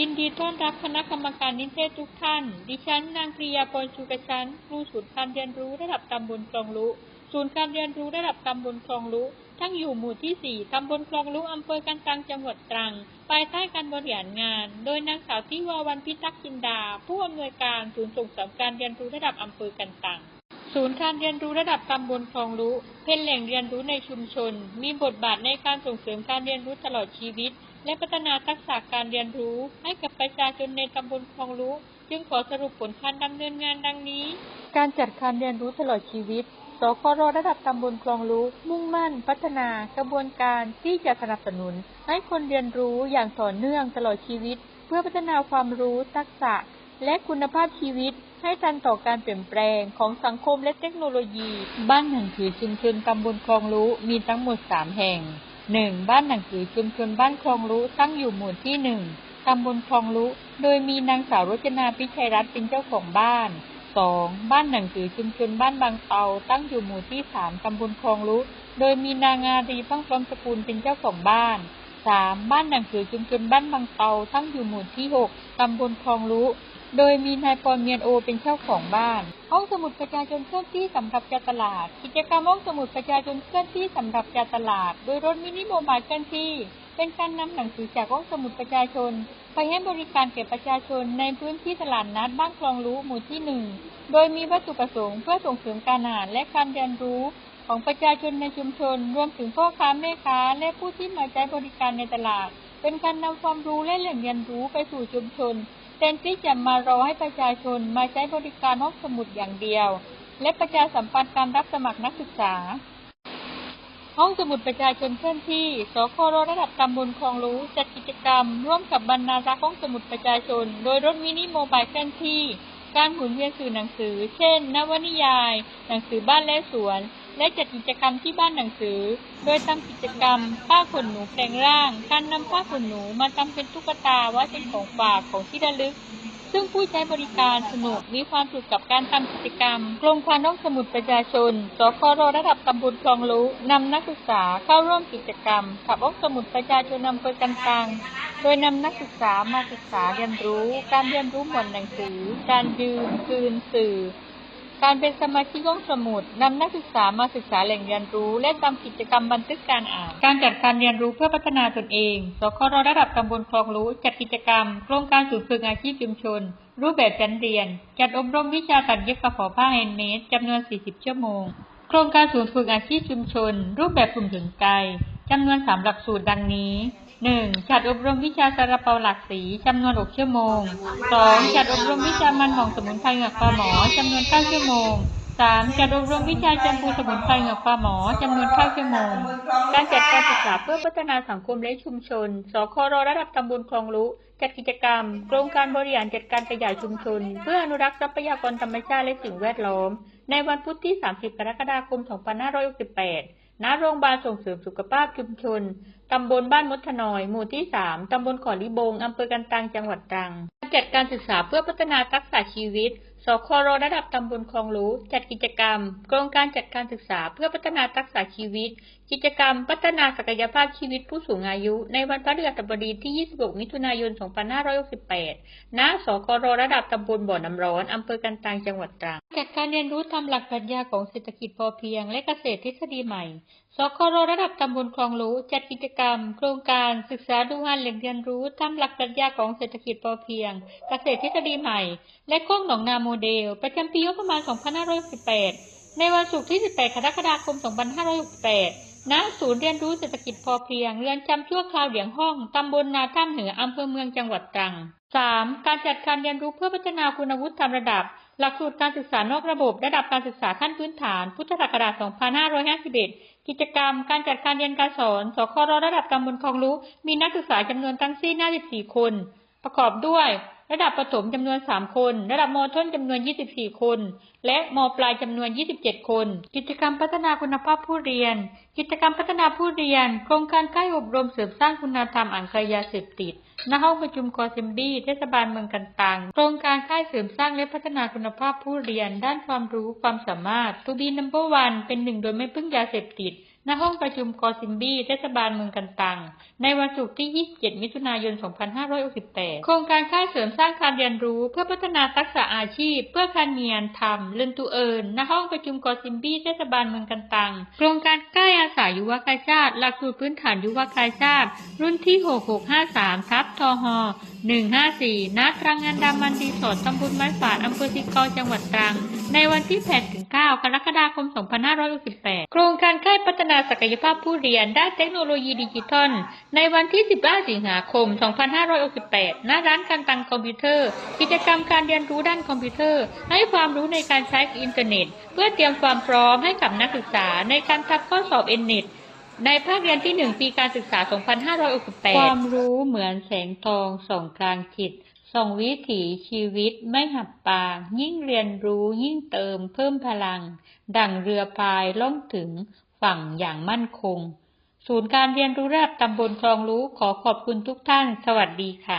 ยินดีต้อนรับคณะกรรมการนิเทศทุกท่าน ดิฉันนางปริยาพรชูกระชันครูศูนย์การเรียนรู้ระดับตำบลคลองลุ ศูนย์การเรียนรู้ระดับตำบลคลองลุ ทั้งอยู่หมู่ที่ 4 ตำบลคลองลุ อำเภอกันตัง จังหวัดตรัง ภายใต้การบริหารงาน โดยนางสาวทิวาวันพิทักษ์จินดา ผู้อำนวยการศูนย์ส่งเสริมการเรียนรู้ระดับอำเภอกันตังศูนย์การเรียนรู้ระดับตำบลคลองลุเป็นแหล่งเรียนรู้ในชุมชน มีบทบาทในการส่งเสริมการเรียนรู้ตลอดชีวิต และพัฒนาทักษะการเรียนรู้ให้กับประชาชนในตำบลคลองลุจึงขอสรุปผลการดำเนินงานดังนี้ การจัดการเรียนรู้ตลอดชีวิต สครระดับตำบลคลองลุมุ่งมั่น พัฒนากระบวนการที่จะสนับสนุน ให้คนเรียนรู้อย่างต่อเนื่องตลอดชีวิต เพื่อพัฒนาความรู้ทักษะ และคุณภาพชีวิตให้ทันต่อการเปลี่ยนแปลงของสังคมและเทคโนโลยี บ้านหนังสือชุมชนตำบลคลองลุมีทั้งหมด 3 แห่ง 1. บ้านหนังสือชุมชนบ้านคลองลุตั้งอยู่หมู่ที่1ตำบลคลองลุโดยมีนางสาวรจนาพิชัยรัตน์เป็นเจ้าของบ้าน 2. บ้านหนังสือชุมชนบ้านบางเตาตั้งอยู่หมู่ที่3ตำบลคลองลุโดยมีนางอารีพังพร้อมสกุลเป็นเจ้าของบ้าน 3. บ้านหนังสือชุมชนบ้านบางเตาตั้งอยู่หมู่ที่6ตำบลคลองลุ โดยมีนายปอนเมียนโอเป็นเจ้าของบ้าน ห้องสมุดประชาชนเคลื่อนที่สำหรับการตลาด กิจกรรมห้องสมุดประชาชนเคลื่อนที่สำหรับการตลาด โดยรถมินิโมบายเคลื่อนที่ เป็นการนำหนังสือจากห้องสมุดประชาชน ไปให้บริการแก่ประชาชนในพื้นที่ตลาดนัดบ้านคลองลุหมู่ที่หนึ่ง โดยมีวัตถุประสงค์เพื่อส่งเสริมการอ่านและการเรียนรู้ของประชาชนในชุมชน รวมถึงพ่อค้าแม่ค้า และผู้ที่มาใช้บริการในตลาด เป็นการนำความรู้และแหล่งเรียนรู้ไปสู่ชุมชน แทนที่จะมารอให้ประชาชนมาใช้บริการห้องสมุดอย่างเดียว และประชาสัมพันธ์การรับสมัครนักศึกษา ห้องสมุดประชาชนเคลื่อนที่ สครระดับตำบลคลองรู้จัดกิจกรรม ร่วมกับบรรณารักษ์ห้องสมุดประชาชน โดยรถมินิโมบายเคลื่อนที่ การหมุนเวียนสื่อหนังสือ เช่น นวนิยาย หนังสือบ้านและสวน และจัดกิจกรรมที่บ้านหนังสือ โดยทำกิจกรรมผ้าขนหนูแปลงร่าง การนำผ้าขนหนูมาทำเป็นตุ๊กตาไว้เป็นของฝากของที่ระลึก ซึ่งผู้ใช้บริการสนุกมีความสุขกับการทำกิจกรรมกรมความน้องสมุดประชาชน สครระดับตำบลคลองรู้นำนักศึกษาเข้าร่วมกิจกรรม ขับห้อสมุดประชาชนอำเภอกันตังโดยนำนักศึกษามาศึกษาเรียนรู้ การเรียนรู้หมวดหนังสือ การยืมคืนสื่อ การเป็นสมาชิกห้องสมุดนำนักศึกษามาศึกษาแหล่งเรียนรู้ และทำกิจกรรมบันทึกการอ่าน การจัดการเรียนรู้เพื่อพัฒนาตนเอง สครระดับตำบลคลองรู้ จัดกิจกรรม โครงการศูนย์ฝึกอาชีพชุมชน รูปแบบชั้นเรียน จัดอบรมวิชาตัดเย็บกระเป๋าผ้าแฮนด์เมดจำนวน 40 ชั่วโมง โครงการศูนย์ฝึกอาชีพชุมชน รูปแบบกลุ่มถึงใจจำนวนสามหลักสูตรดังนี้ 1. จัดอบรมวิชาซาลาเปาหลากสีจำนวน6ชั่วโมง 2. จัดอบรมวิชามันหองสมุนไพรเหงือกปลาหมอจำนวน9ชั่วโมง 3. จัดอบรมวิชาแชมพูสมุนไพรเหงือกปลาหมอจำนวน9ชั่วโมง การจัดการศึกษาเพื่อพัฒนาสังคมและชุมชน สครระดับตำบลคลองลุจัดกิจกรรม โครงการบริหารจัดการขยายชุมชน เพื่ออนุรักษ์ทรัพยากรธรรมชาติและสิ่งแวดล้อม ในวันพุธที่ 30 กรกฎาคม 2568 ณโรงพยาบาลส่งเสริมสุขภาพชุมชน ตำบลบ้านมดทนอย หมู่ที่ 3 ตำบลขอลิบง อำเภอกันตัง จังหวัดตรัง จัดการศึกษาเพื่อพัฒนาทักษะชีวิต สครระดับตำบลคลองรู้ จัดกิจกรรม โครงการจัดการศึกษาเพื่อพัฒนาทักษะชีวิต กิจกรรมพัฒนาศักยภาพชีวิตผู้สูงอายุ ในวันพระฤหัสบดีที่ 26 มิถุนายน 2568 ณสครระดับตำบลบ่อน้ำร้อน อำเภอกันตังจังหวัดตรังจัดการเรียนรู้ตามหลักปรัชญาของเศรษฐกิจพอเพียง และเกษตรทฤษฎีใหม่ สครระดับตำบลคลองรู้จัดกิจกรรม โครงการศึกษาดูงานแหล่งเรียนรู้ตามหลักปรัชญาของเศรษฐกิจพอเพียง เกษตรทฤษฎีใหม่ และโค้งหนองนาโมเดล ประจำปีงบประมาณ 2568 ในวันศุกร์ที่ 18 กรกฎาคม 2568 ณศูนย์เรียนรู้เศรษฐกิจพอเพียง เรือนจำชั่วคราวเหลียงห้องตำบลนาท่ามเหนืออำเภอเมืองจังหวัดตรัง 3. การจัดการเรียนรู้เพื่อพัฒนาคุณวุฒิตามระดับ หลักสูตรการศึกษานอกระบบ ระดับการศึกษาขั้นพื้นฐาน พุทธศักราช 2551 กิจกรรม การจัดการเรียนการสอน สครระดับตำบลคลองรู้มีนักศึกษาจำนวนทั้งสิ้น54คน ประกอบด้วย ระดับประถมจำนวน 3 คน ระดับมต้นจำนวน 24 คน และมปลายจำนวน 27 คน กิจกรรมพัฒนาคุณภาพผู้เรียน กิจกรรมพัฒนาผู้เรียน โครงการค่ายอบรมเสริมสร้างคุณธรรมอ่านเคยยาเสพติดณห้องประชุมกอเซมบี้เทศบาลเมืองกันตัง โครงการค่ายเสริมสร้างและพัฒนาคุณภาพผู้เรียน ด้านความรู้ความสามารถ To be number one เป็นหนึ่งโดยไม่พึ่งยาเสพติด ณห้องประชุมกอซิมบี้เทศบาลเมืองกันตัง ในวันศุกร์ที่ 27 มิถุนายน 2568 โครงการค่ายเสริมสร้างการเรียนรู้เพื่อพัฒนาทักษะอาชีพ เพื่อการเมียนทำเลือนตุเอิญณห้องประชุมกอซิมบี้เทศบาลเมืองกันตัง โครงการใกล้อาสายุวกาชาติหลักสูตรพื้นฐานยุวกาชาติ รุ่นที่ 6653 ทับทห 154 ณ ตรังงานดามันรีสอร์ทตำบลไม้ฝาดอำเภอสิกอจังหวัดตรัง ในวันที่8-9กรกฎาคม 2568 โครงการค่ายพัฒนาศักยภาพผู้เรียน ด้านเทคโนโลยีดิจิทัล ในวันที่ 15 สิงหาคม 2568 ณ ร้านการตังคอมพิวเตอร์ กิจกรรมการเรียนรู้ด้านคอมพิวเตอร์ ให้ความรู้ในการใช้อินเทอร์เน็ต เพื่อเตรียมความพร้อมให้กับนักศึกษาในการทำข้อสอบเอ็นเน็ต ในภาคเรียนที่หนึ่งปีการศึกษา 2568 ความรู้เหมือนแสงทองส่องกลางจิต ส่องวิถีชีวิตไม่หับปาง ยิ่งเรียนรู้ยิ่งเติมเพิ่มพลัง ดั่งเรือพายล่องถึงฝั่งอย่างมั่นคง ศูนย์การเรียนรู้ระดับตำบลคลองรู้ขอขอบคุณทุกท่าน สวัสดีค่ะ